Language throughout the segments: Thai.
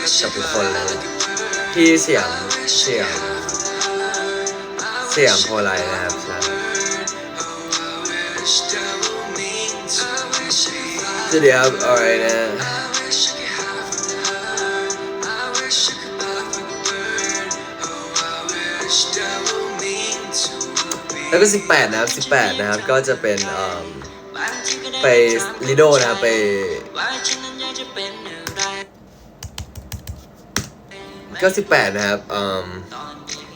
กับทุกคนเลยที่เสียงเสียง เสียงโพลไลนะครับใช่สวัสดีครับ alright นะแล้วก็18 นะครับ 18 นะครับ ก็จะเป็นไปลิโดนะครับไป 98 นะครับ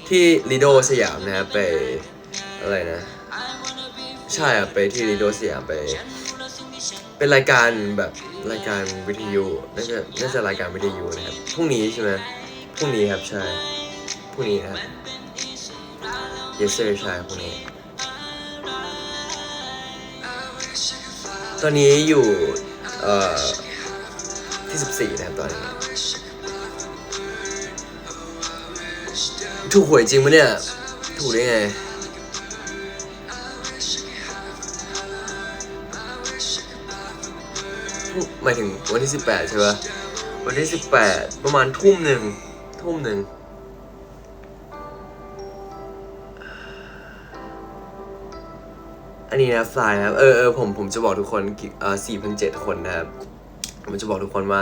ที่ลิโดสยามนะครับไปอะไรนะ ใช่ครับไปที่ลิโดสยามไป เป็นรายการแบบรายการวิทยุน่าจะน่าจะรายการวิทยุนะครับพรุ่งนี้ใช่ไหมพรุ่งนี้ครับใช่พรุ่งนี้นะครับ yes sir ใช่พรุ่งนี้ ตอนนี้อยู่เอ่อที่ 14 นะครับตอนนี้ ถูกหวยจริงปะเนี่ย ถูกได้ไง หมายถึงวันที่18ใช่ปะวันที่18ประมาณทุ่มหนึ่ง ทุ่มหนึ่งอันนี้นะฟลายนะครับ เออเออผมผมจะบอกทุกคนกี่เอ่อสี่พันเจ็ดคนนะครับ ผมจะบอกทุกคนว่า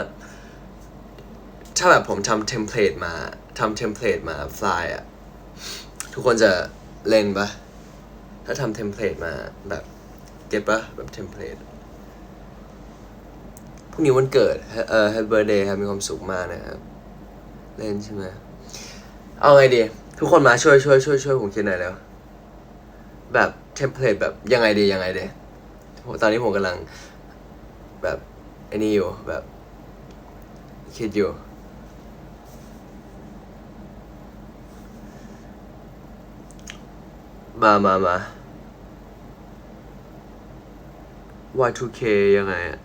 ถ้าแบบผมทำเทมเพลตมาทำเทมเพลตมาฟลายอะทุกคนจะเล่นปะถ้าทำเทมเพลตมาแบบเก็ตปะแบบเทมเพลตพรุ่งนี้วันเกิดเอ่อ Happy Birthday ครับมีความสุขมากนะครับ เล่นใช่ไหมเอาไงดี ทุกคนมาช่วยช่วยช่วยช่วยผมคิดหน่อยแล้ว แบบเทมเพลตแบบยังไงดียังไงดีตอนนี้ผมกำลัง แบบไอ้นี่อยู่แบบ คิดอยู่ มามามา Y2K ยังไงอะ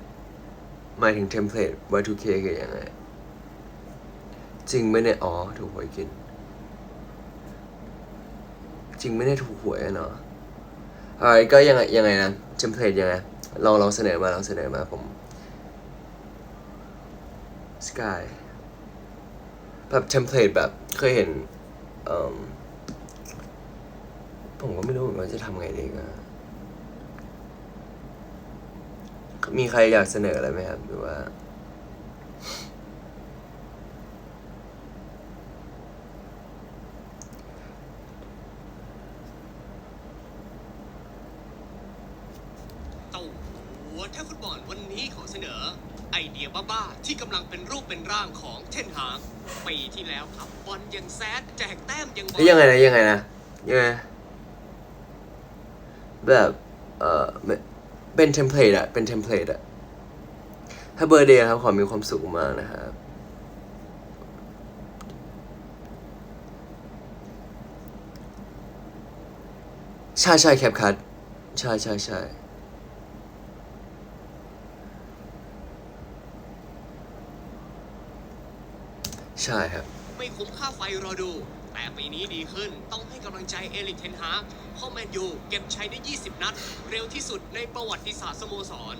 หมายถึงเทมเพลต Y2K คือยังไง จริงไมเนี่ยอ๋อ ถูกหวยกิน จริงไม่ได้ถูกหวยเนาะอะไรก็ยังไงยังไงนะเทมเพลตยังไง ลองลองเสนอมาลองเสนอมาผมสกายแบบเทมเพลตแบบเคยเห็นเอิ่ม ผมก็ไม่รู้เหมือนกันว่าจะทำไงดีก็มีใครอยากเสนออะไรไหมครับ หรือว่า เต้าหัวแทบฟุตบอลวันนี้ขอเสนอ ไอเดียบ้าๆที่กำลังเป็นรูปเป็นร่างของเทนฮากปีที่แล้วครับบอลยังแซดแจกแต้มยังบอเฮ้ยยังไงนะยังไงนะยังไง แบบเออเป็นเทมเพลตอะเป็นเทมเพลตอะถ้าเบอร์เดย์ครับขอมีความสุขมากนะครับใช่ใช่แคปคัทใช่ใช่ใช่ใช่ครับ ไม่คุ้มค่าไฟรอดู แต่ปีนี้ดีขึ้นต้องให้กำลังใจเอลิกเทนฮากเพราแมนยูเก็บชัยได้ 20 นัด เร็วที่สุดในประวัติศาสตร์สโมสร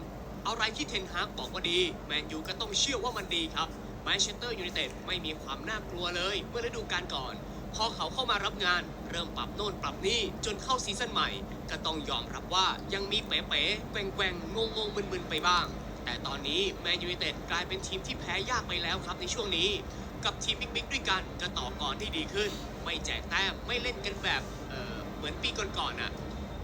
อะไรที่เทนฮากบอกว่าดี แมนยูก็ต้องเชื่อว่ามันดีครับแมนเชสเตอร์ยูไนเต็ดไม่มีความน่ากลัวเลยเมื่อฤดูกาลก่อน พอเขาเข้ามารับงาน เริ่มปรับโน่นปรับนี่จนเข้าซีซั่นใหม่ ก็ต้องยอมรับว่ายังมีเป๋ๆแกว่งๆงงๆมึนๆไปบ้าง แต่ตอนนี้แมนยูไนเต็ดกลายเป็นทีมที่แพ้ยากไปแล้วครับในช่วงนี้ กับทีมบิ๊กๆด้วยกันก็ต่อกรที่ดีขึ้น ไม่แจกแต้มไม่เล่นกันแบบเออเหมือนปีก่อนๆน่ะ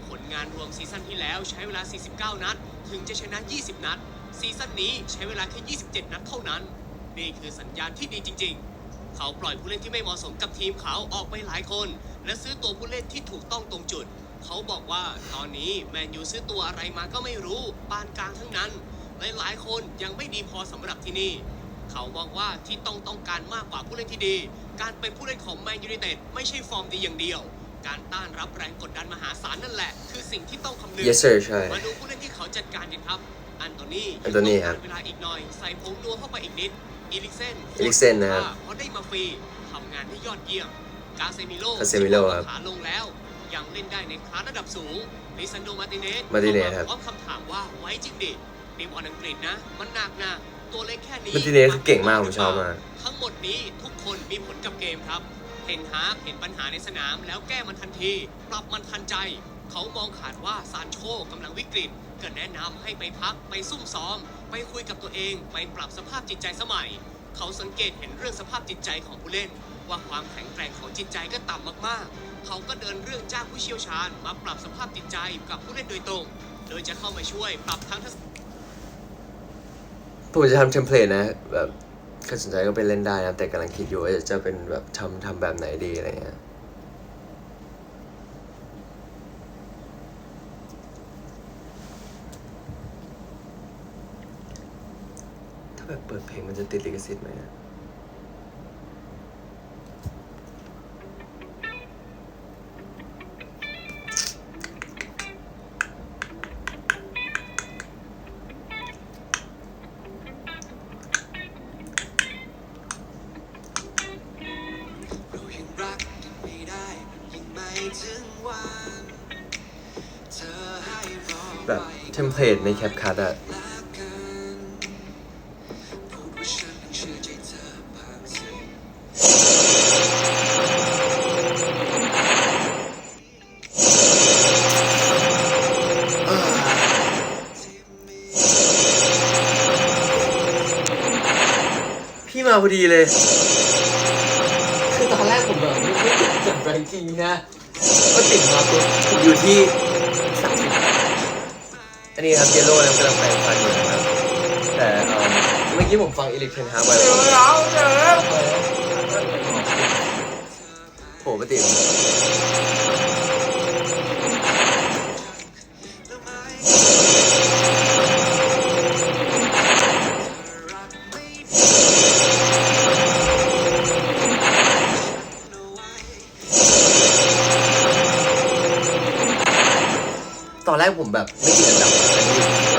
ผลงานรวมซีซั่นที่แล้วใช้เวลา 49 นัด ถึงจะชนะ 20 นัด ซีซั่นนี้ใช้เวลาแค่ 27 นัดเท่านั้น นี่คือสัญญาณที่ดีจริง ๆ เขาปล่อยผู้เล่นที่ไม่เหมาะสมกับทีมเขาออกไปหลายคน และซื้อตัวผู้เล่นที่ถูกต้องตรงจุด เขาบอกว่าตอนนี้แมนยูซื้อตัวอะไรมาก็ไม่รู้ปานกลางทั้งนั้น หลายๆ คนยังไม่ดีพอสำหรับที่นี่ เขามองว่าที่ต้องต้องการมากกว่าผู้เล่นที่ดี การเป็นผู้เล่นของแมนยูไนเต็ดไม่ใช่ฟอร์มดีอย่างเดียว การต้านรับแรงกดดันมหาศาลนั่นแหละ คือสิ่งที่ต้องคำนึง yes sir ใช่ มาดูผู้เล่นที่เขาจัดการกันครับ อันโตนี่อันโตนี่ครับเวลาอีกหน่อย ใส่ผงนัวเข้าไปอีกนิดอีลิกเซนอีลิกเซนนะครับ เพราะได้มาฟรีทำงานได้ยอดเยี่ยม กาเซมิโลกาเซมิโร่ครับขาลงแล้ว ยังเล่นได้ในคลาสระดับสูงลิซันโดมาร์ติเนสมาร์ติเนสครับ พร้อมคำถามว่าไว้จริงดิทีมออนอังกฤษนะ มันหนักนะ ตัวเล็กแค่นี้มาร์ติเนสเก่งมากผมชอบมากหทั้งหมดนี้ทุกคนมีผลกับเกมครับเทนฮากเห็นปัญหาในสนามแล้วแก้มันทันที ปรับมันทันใจ เขามองขาดว่าซานโชกำลังวิกฤตก็แนะนำให้ไปพักไปซุ่มซ้อม ไปคุยกับตัวเองไปปรับสภาพจิตใจสมัย เขาสังเกตเห็นเรื่องสภาพจิตใจของผู้เล่น ว่าความแข็งแกร่งของจิตใจก็ต่ำมากๆ เขาก็เดินเรื่องจ้างผู้เชี่ยวชาญ มาปรับสภาพจิตใจกับผู้เล่นโดยตรง โดยจะเข้ามาช่วยปรับทั้งทัศ ผมจะทำเทมเพลตนะแบบใครสนใจก็ไปเล่นได้นะแต่กำลังคิดอยู่ว่าจะเป็นแบบทำทำแบบไหนดีอะไรเงี้ยถ้าแบบเปิดเพลงมันจะติดลิขสิทธิ์ไหมอะ เทมเพลตในแคปคัทอะพี่มาพอดีเลย คือตอนแรกผมแบบไม่ไม่ติดจากแรงกิ้งนะ ก็ติดมาปุ๊บอยู่ที่ นนี้ครับเยลโล่นะกำลังแปลงฟันอยู่นะครับ แต่เอิ่มเมื่อกี้ผมฟังอิเล็กเทนฮาร์ไปโหปกติ อนแรกผมแบบไม่ติดอันดับ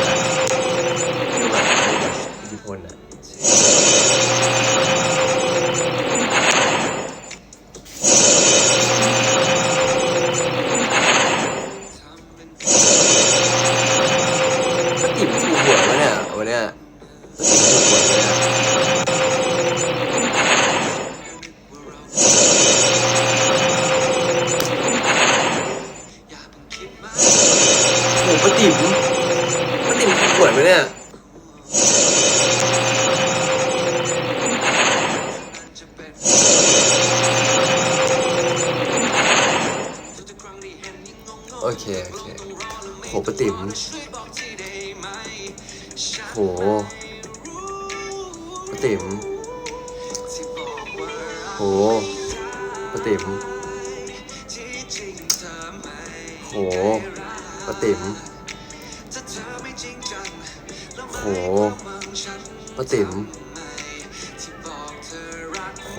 โอเค โอเค โหปติ๋มโหปติ๋มโหปติ๋มโหปติ๋มโหปติ๋มโห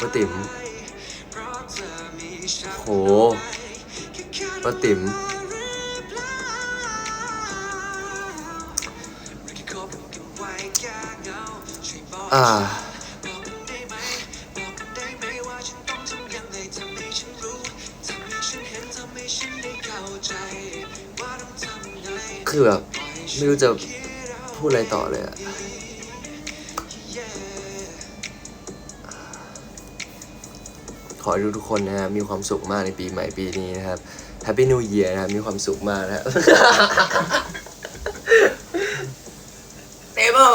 ปติ๋มโห ป้าติ๋มอ่า คือแบบไม่รู้จะพูดอะไรต่อเลยอะขอให้ทุกคนนะครับมีความสุขมากในปีใหม่ปีนี้นะครับ Happy New Year นะครับมีความสุขมากนะครับเต็มอะ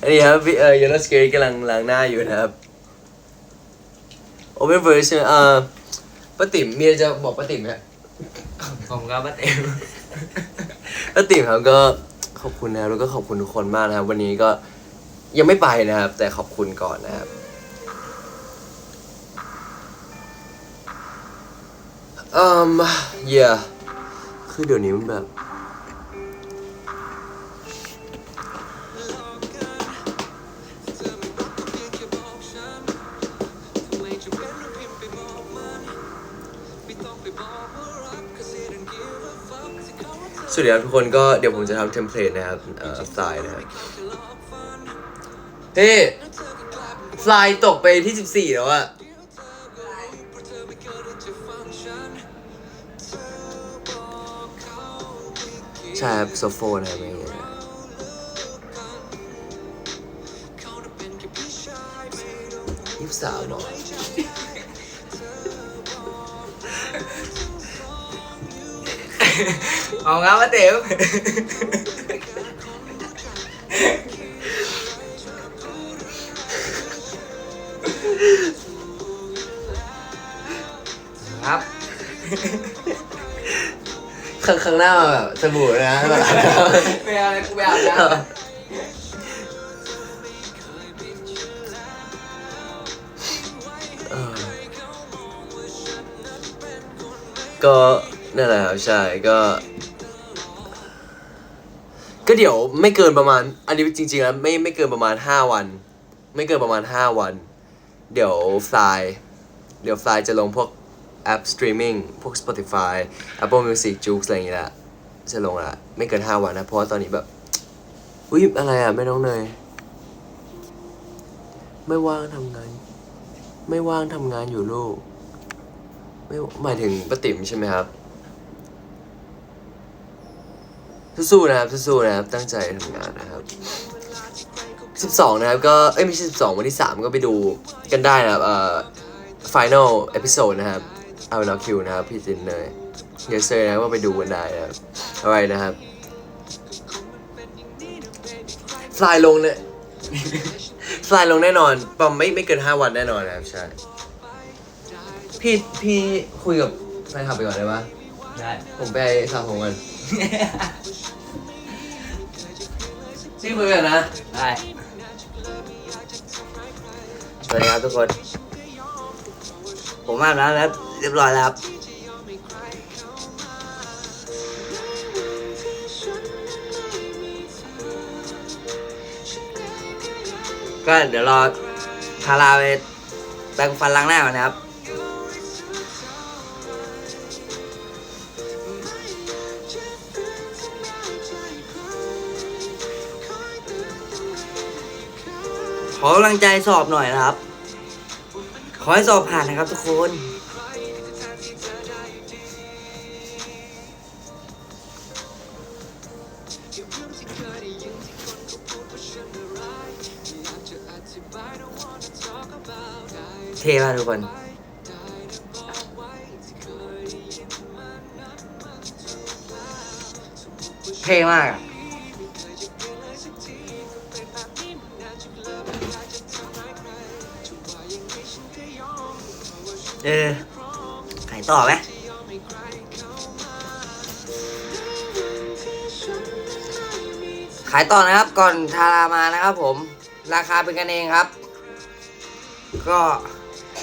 อันนี้ครับพี่เอ่อ Yellow Scary กำลังล้างหน้าอยู่นะครับ Open Version เอ่อป้าติ๋มมีอะไรจะบอกป้าติ๋มไหมผมก็มาเต็มป้าติ๋มครับก็ขอบคุณนะครับแล้วก็ขอบคุณทุกคนมากนะครับ วันนี้ก็ยังไม่ไปนะครับ แต่ขอบคุณก่อนนะครับ อืมเย่คือเดี๋ยวนี้มันแบบ สวัสดีครับทุกคนก็เดี๋ยวผมจะทำเทมเพลตนะครับเอ่อสไตล์นะครับเฮ้ฟลายตกไปที่ 14 แล้วอะ ช่รัโซโฟนอะไรอย่างเงี้ยยี่สิบสามหรอเอางั้นมาเต๋วครับ ข้างข้างหน้าแบบสบู่นะแบบไม่เอาเลยกูไม่อาบน้ำเออก็นั่นแหละครับใช่ก็ ก็เดี๋ยวไม่เกินประมาณ อันนี้จริงๆแล้วไม่ไม่เกินประมาณ5วัน ไม่เกินประมาณ5วัน เดี๋ยวไฟล์เดี๋ยวไฟล์จะลงพวก แอปสตรีมมิ่งพวก Spotify Apple Music j o o x อะไรอย่างเงี้ยละจะลงละไม่เกิน5วันนะ เพราะว่าตอนนี้แบบ อุ้ยอะไรอะแม่น้องเนย ไม่ว่างทำงาน ไม่ว่างทำงานอยู่ลูก ไม่หมายถึงป้าติ๋มใช่ไหมครับ สู้ๆนะครับ สู้ๆนะครับ ตั้งใจทำงานนะครับ12นะครับ ก็เอ้ยไม่ใช่12วันที่3ก็ไปดูกันได้นะครับเอ่อ final episode นะครับ เอาเป็นเอาคิวนะครับ พี่จินเนยเดี๋ยวเซอร์นะว่าไปดูกันได้นะครับอะไรนะครับฟลายลงเนี่ยฟลายลงแน่นอนประมาณไม่ไม่เกิน5วันแน่นอนนะครับใช่พี่พี่คุยกับแฟนคลับไปก่อนได้ปะได้ผมไปสระผมกันพี่คุยกันนะได้สวัสดีครับทุกคน ผมอาบน้ำแล้ว เรียบร้อยแล้วครับก็เดี๋ยวรอทาราไปแปรงฟันล้างหน้าก่อนนะครับ ขอกำลังใจสอบหน่อยนะครับ ขอให้สอบผ่านนะครับทุกคน เท่มากทุกคนเท่มากอะเออขายต่อไหมขายต่อนะครับก่อนทารามานะครับผม ราคาเป็นกันเองครับ ก็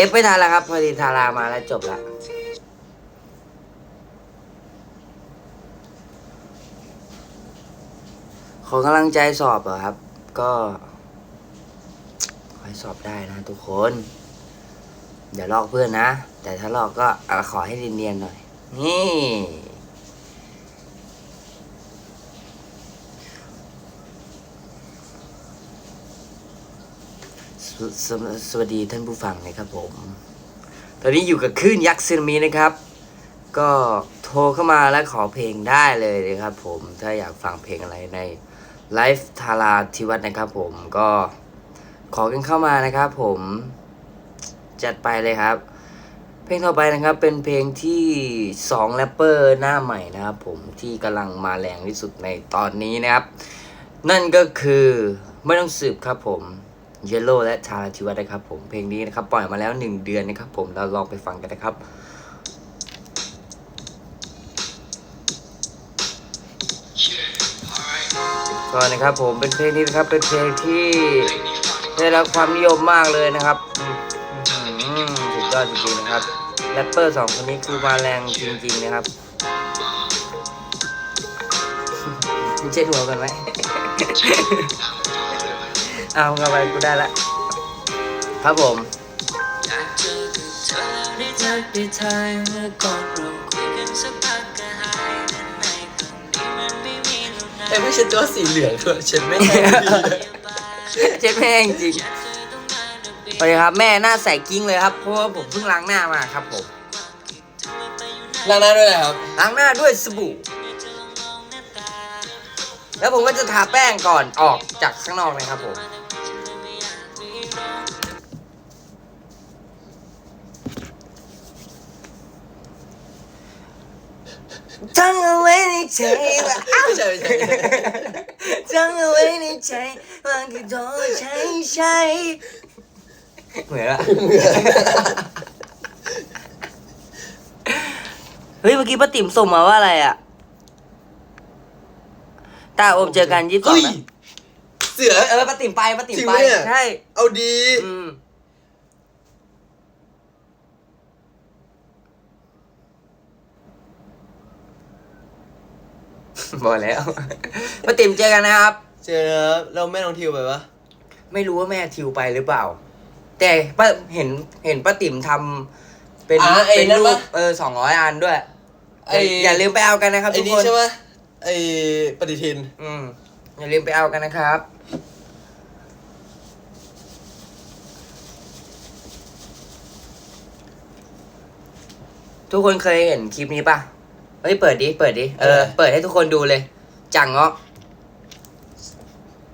อฟไม่ทันแล้วครับ พอดีทารามาแล้วจบละขอกำลังใจสอบเหรอครับ ก็ขอให้สอบได้นะทุกคนอย่าลอกเพื่อนนะ แต่ถ้าลอกก็ขอให้เนียนๆหน่อย นี่ สสวัสดีท่านผู้ฟังนะครับผม ตอนนี้อยู่กับคลื่นยักษ์ซึนามินะครับ ก็โทรเข้ามาและขอเพลงได้เลยนะครับผมถ้าอยากฟังเพลงอะไรในไลฟ์ทาราทิวัฒน์นะครับผมก็ขอกันเข้ามานะครับผมจัดไปเลยครับ เพลงต่อไปนะครับเป็นเพลงที่2แรปเปอร์หน้าใหม่นะครับผมที่กำลังมาแรงที่สุดในตอนนี้นะครับ นั่นก็คือไม่ต้องสืบครับผม เยลโล่และทาราทิวัฒน์นะครับผมเพลงนี้นะครับ ปล่อยมาแล้ว 1 เดือนนะครับ ผมเราลองไปฟังกันนะครับก็นะครับผมเป็นเพลงนี้นะครับเป็นเพลงที่ได้รับความนิยมมากเลยนะครับสุดยอดจริงๆนะครับแรปเปอร์สองคนนี้คือมาแรงจริงๆนะครับมึงเช็ดหัวกันไหม เอากลับไปกูได้ละครับผม อยากเจอกับเธอแล้วได้ทักได้ทายเมื่อก่อนเราคุยกันสักพักก็หายแต่ในตรงนี้มันไม่มีแล้วนะแต่ไม่ใช่ตัวสีเหลืองด้วยฉันไม่ให้ดีเช็ดแม่งจริงสวัสดีครับแม่หน้าใสกิ้งเลยครับเพราะว่าผมเพิ่งล้างหน้ามาครับผมล้างหน้าด้วยนะครับล้างหน้าด้วยสบู่ แล้วผมก็จะทาแป้งก่อนออกจากข้างนอกนะครับผม ในใจว่าไม่ใช่ไม่ใช่ไม่ใช่ทั้งเอาไว้ในใจว่าคือโดนใช้ใช้เหมือนละเฮ้ยเมื่อกี้ป้าติ๋มส่งมาว่าอะไรอะ ตาโอมเจอกันยี่สิบสองเฮ้ยนะเสือ เออป้าติ๋มไปป้าติ๋มจริงไปปะเนี่ย ใช่ เอาดี อืม บอกแล้ว ป้าติ๋มเจอกันนะครับ เจอนะครับเราแม่น้องทิวไปปะไม่รู้ว่าแม่ทิวไปหรือเปล่า แต่ป้าเห็นเห็นป้าติ๋มทำเป็นอ่าไอ้เป็นนั่นรูปะปเออสองร้อยอันด้วยไอ้อย่าลืมไปเอากันนะครับไอ้ทุกนี่คนใช่ปะไอ้ปฏิทิน อืมอย่าลืมไปเอากันนะครับ ทุกคนเคยเห็นคลิปนี้ปะ เฮ้ยเปิดดิเปิดดิเออเออเปิดให้ทุกคนดูเลย จังเงาะ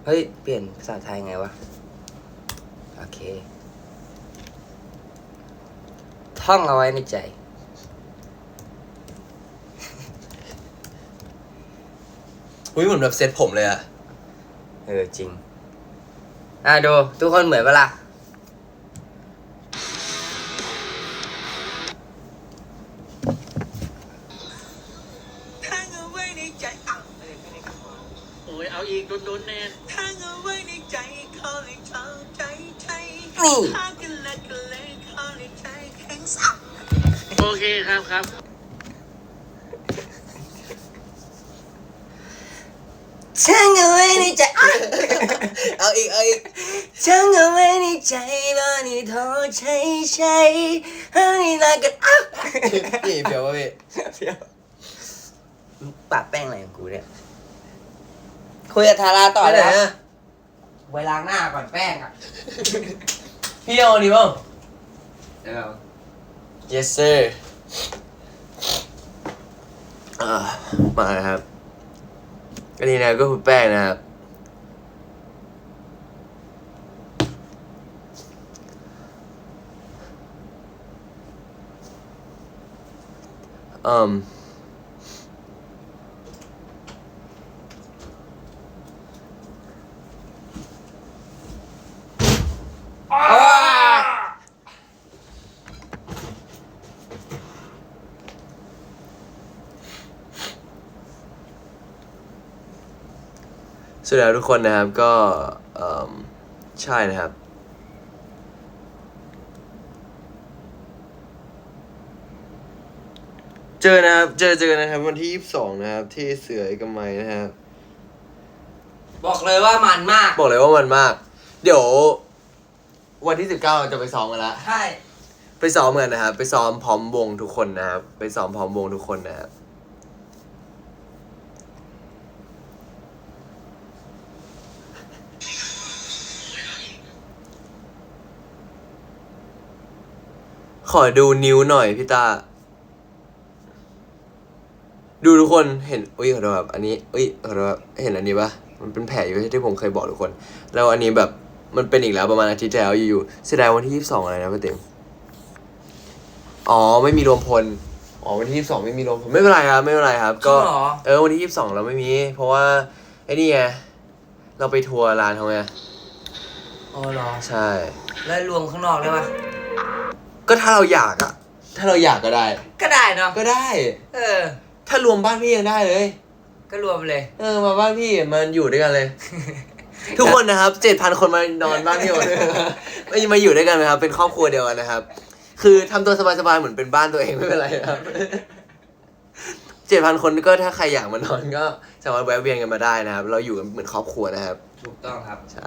เฮ้ยเปลี่ยนภาษาไทยไงวะโอเค ท่องเอาไว้ในใจ อุ้ยเหมือนแบบเซ็ตผมเลยอะเออจริง อะดู ทุกคนเหมือนเวลา อ้ยเอาอีกโดนๆแน่ทั้งเอาไว้ในใจเขาให้เข้าใจใจนี่หากันและกันเลยเขาในใจแข็งสับโอเคครับครับ ช่างเอาไว้ในใจอะเอาอีกเอาอีกช่างเอาไว้ในใจว่านี่โทษใช่ใช่เฮ้ยน่ากันอะนี่เพียววะพี่ปะแป้งอะไรของกูเนี่ย คุยกับทาราต่อไปเลยไหนนะอะไว้ล้างหน้าก่อนแป้งอะ พี่เอาอันนี้บ้างเดี๋ยว yes sir อ่ามานะครับอันนี้นะก็คือแป้งนะครับอืม สวัสดีครับทุกคนนะครับก็เอิ่มใช่นะครับ เจอนะครับเจอเจอนะครับ วันที่22นะครับ ที่เสือเอกมัยนะครับ บอกเลยว่ามันมาก บอกเลยว่ามันมาก เดี๋ยว วันที่19เราจะไปซ้อมกันละใช่ ไปซ้อมกันนะครับ ไปซ้อมพร้อมวงทุกคนนะครับ ไปซ้อมพร้อมวงทุกคนนะครับ ขอดูนิ้วหน่อยพี่ตา ดูทุกคนเห็นอุ้ยขอโทษครับอันนี้อุ้ยขอโทษครับเห็นอันนี้ปะมันเป็นแผลอยู่ที่ผมเคยบอกทุกคน แล้วอันนี้แบบมันเป็นอีกแล้วประมาณอาทิตย์ที่แล้วอยู่ๆเสียดายวันที่ยี่สิบสองอะไรนะพี่เต็มอ๋อไม่มีรวมพลอ๋อวันที่ยี่สิบสองไม่มีรวมพลไม่เป็นไรครับ ไม่เป็นไรครับ ก็จริงเหรอ เออวันที่ยี่สิบสองเราไม่มี เพราะว่าไอ้นี่ไงเราไปทัวร์ร้านเขาไงโอ้เหรอ ใช่ แล้วรวมข้างนอกได้ปะ ก็ถ้าเราอยากอะถ้าเราอยากก็ได้ ก็ได้เนาะก็ได้ เออ ถ้ารวมบ้านพี่ยังได้เลย ก็รวมเลย เออมาบ้านพี่มันอยู่ด้วยกันเลย ทุกคนนะครับเจ็ดพันคนมานอนบ้านพี่หมดเลยไม่มาอยู่ด้วยกันนะครับ เป็นครอบครัวเดียวกันนะครับ คือทำตัวสบายๆเหมือนเป็นบ้านตัวเองไม่เป็นไรนะครับเจ็ดพันคนก็ถ้าใครอยากมานอนก็สามารถแวะเวียนกันมาได้นะครับ เราอยู่กันเหมือนครอบครัวนะครับ ถูกต้องครับ ใช่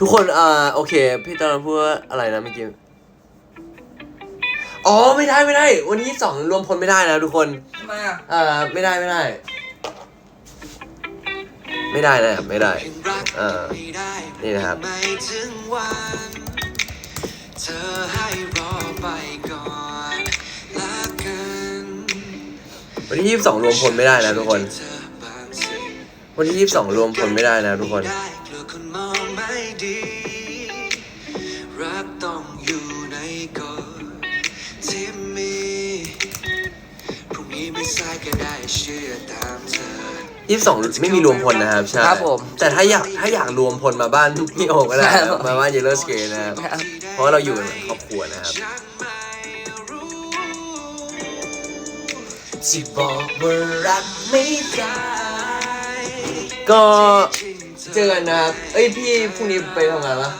ทุกคนเอ่อโอเค พี่ตอนนั้นพูดว่าอะไรนะเมื่อกี้ อ๋อไม่ได้ไม่ได้ วันที่สองรวมพลไม่ได้นะทุกคนทำไมอะเอ่อไม่ได้ไม่ได้ ไม่ได้นะครับไม่ได้เออนี่นะครับไม่ถึงวันเธอให้รอไปก่อนละกันวันที่ยี่สิบสองรวมพลไม่ได้นะทุกคน วันที่ยี่สิบสองรวมพลไม่ได้นะทุกคน ยี่สิบสองไม่มีรวมพลนะครับใช่ครับผม แต่ถ้าอยากถ้าอยากรวมพลมาบ้านพี่โอก็ได้นะครับมาบ้านเยลโลสเกนะครับครับ เพราะว่าเราอยู่กันเหมือนครอบครัวนะครับฉันไม่รู้ที่บอกว่ารักไม่ได้ก็เจอกันนะครับเอ้ยพี่พรุ่งนี้ไปทำงานปะ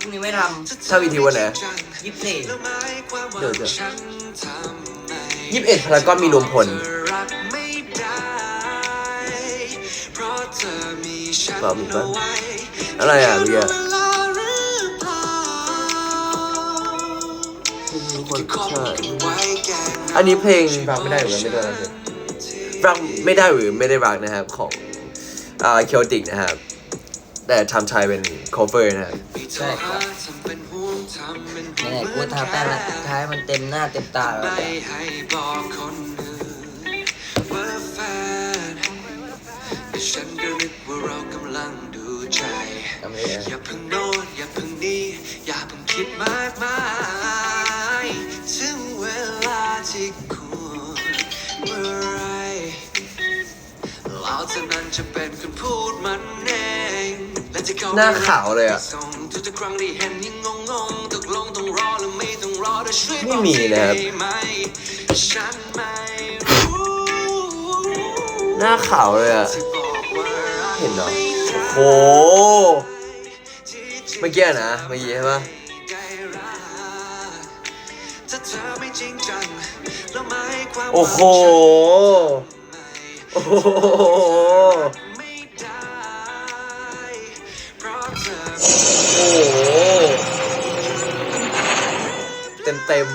พรุ่งนี้ไม่ทถ้าวีทีวันไหนำยี่สิบสี่เดี๋ยวเดี๋ยวยี่สิบเอ็ดพารากอนมีรวมพล รัก ปล่ามีปะเอาไว้อะไรอะเมื่อกี้เวลาหรือเปล่าทุกคนขอใช่กันไว้แก่อันนี้เพลงรักไม่ได้หรือไม่ได้นะรักไม่ได้หรือไม่ได้รักนะครับของอ่าเคียวติกนะครับ แต่ทำชายเป็น cover นะครับใช่ครับทำเป็นห่วงทำเป็นห่วงนี่นแหละกูทาแป้งแล้วท้ายมันเต็มหน้าเต็มตาแล้วไม่เนี่ยให้บอกคนอื่นว่าแฟนแต่ฉัน ก็นึกว่าเรากำลังดูใจทำไมอะอย่าเพิ่งโน้นอย่าเพิ่งนี้ อย่าเพิ่งคิดมากมายถึงเวลาที่ควรเมื่อไหรเราเท่านั้นจะเป็นคนพูดมันเองและจะเข้าหน้าขาวเลยอะส่งทุกๆครั้งที่เห็นยิ่งงงงๆตกลงต้องรอหรือไม่ต้องรอเธอช่วยไม่บอกมีนะครับได้ไหมฉันไม่รู้หน้าขาวเลยอะที่บอกว่ารัก เห็นเนาะโอ้เมื่อกี้นะเมื่อกี้ใช่ปะโอ้โห โอ้โหเต็มเต็ม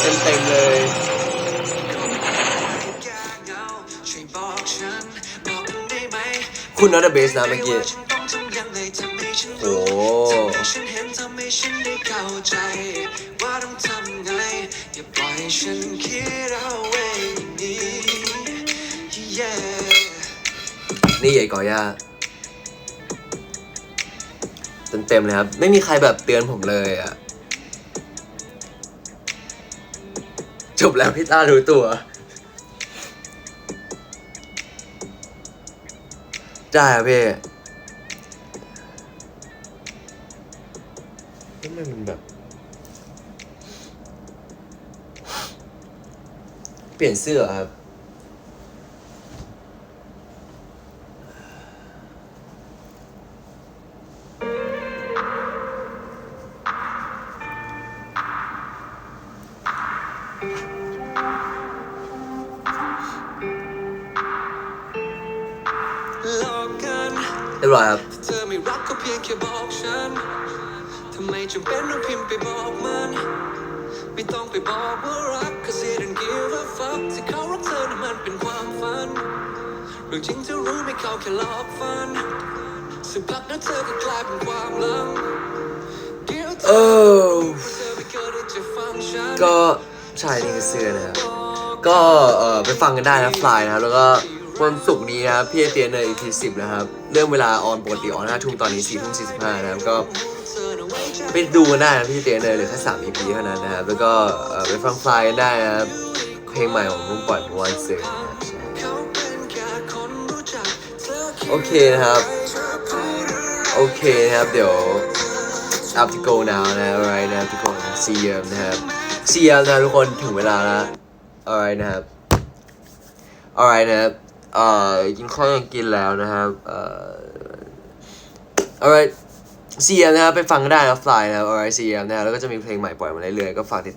เต็มเต็มเลย คุณ not the best นะเมื่อกี้ว่าฉันต้องทำยังไงทำให้ฉันโอ้รู้ทำให้ฉันเห็นทำให้ฉันได้เข้าใจว่าต้องทำไงอย่าปล่อยให้ฉันคิดเอาเองอย่างนี้ yeah นี่ใหญ่กอย่าเต็มเต็มๆเลยครับ ไม่มีใครแบบเตือนผมเลยอะจบแล้วพี่ต้ารู้ตัว ได้ครับพี่ทำไมมันแบบ เปลี่ยนเสื้อเหรอครับ แค่บอกฉันทำไมจำเป็นต้องพิมพ์ไปบอกมัน ไม่ต้องไปบอกว่ารัก cause it don't give a fuck ที่เขารักเธอนั้นมันเป็นความฝันเรื่องจริงจะรู้ไม่เขาแค่หลอกฝันสักพักนั้นเธอก็กลายเป็นความลังเดี๋ยวเธโอ้อเธอไม่เคยได้จะฟังฉันก็ใช่นี่คือเสื้อนะครับก็เออไปฟังกันได้นะฟลายนะครับแล้วก็ วันศุกร์นี้นะครับพี่เตียนใน EP สิบนะครับ เรื่องเวลาออนปกติออนห้าทุ่มตอนนี้สี่ทุ่มสี่สิบห้านะครับก็ไปดูกันได้นะพี่เตียนเลยเหลือแค่สาม EP เท่านั้นนะครับ แล้วก็ไปฟังฟลายกันได้นะครับ เพลงใหม่ของผมปล่อยวันศุกร์นะครับใช่เขาเป็นแค่คนรู้จักเธอคิดโอเคนะครับ โอเคนะครับ เดี๋ยว up to go now นะ alright นะครับทุกคน see you นะครับ see you นะทุกคนถึงเวลาแล้ว alright นะครับ alright นะครับ เอ่อกินข้าวยังกินแล้วนะครับเอ่อ alright CM นะครับไปฟังก็ได้นะ Fly นะครับ alright CM นะครับแล้วก็จะมีเพลงใหม่ปล่อยมาเรื่อยๆก็ฝากติด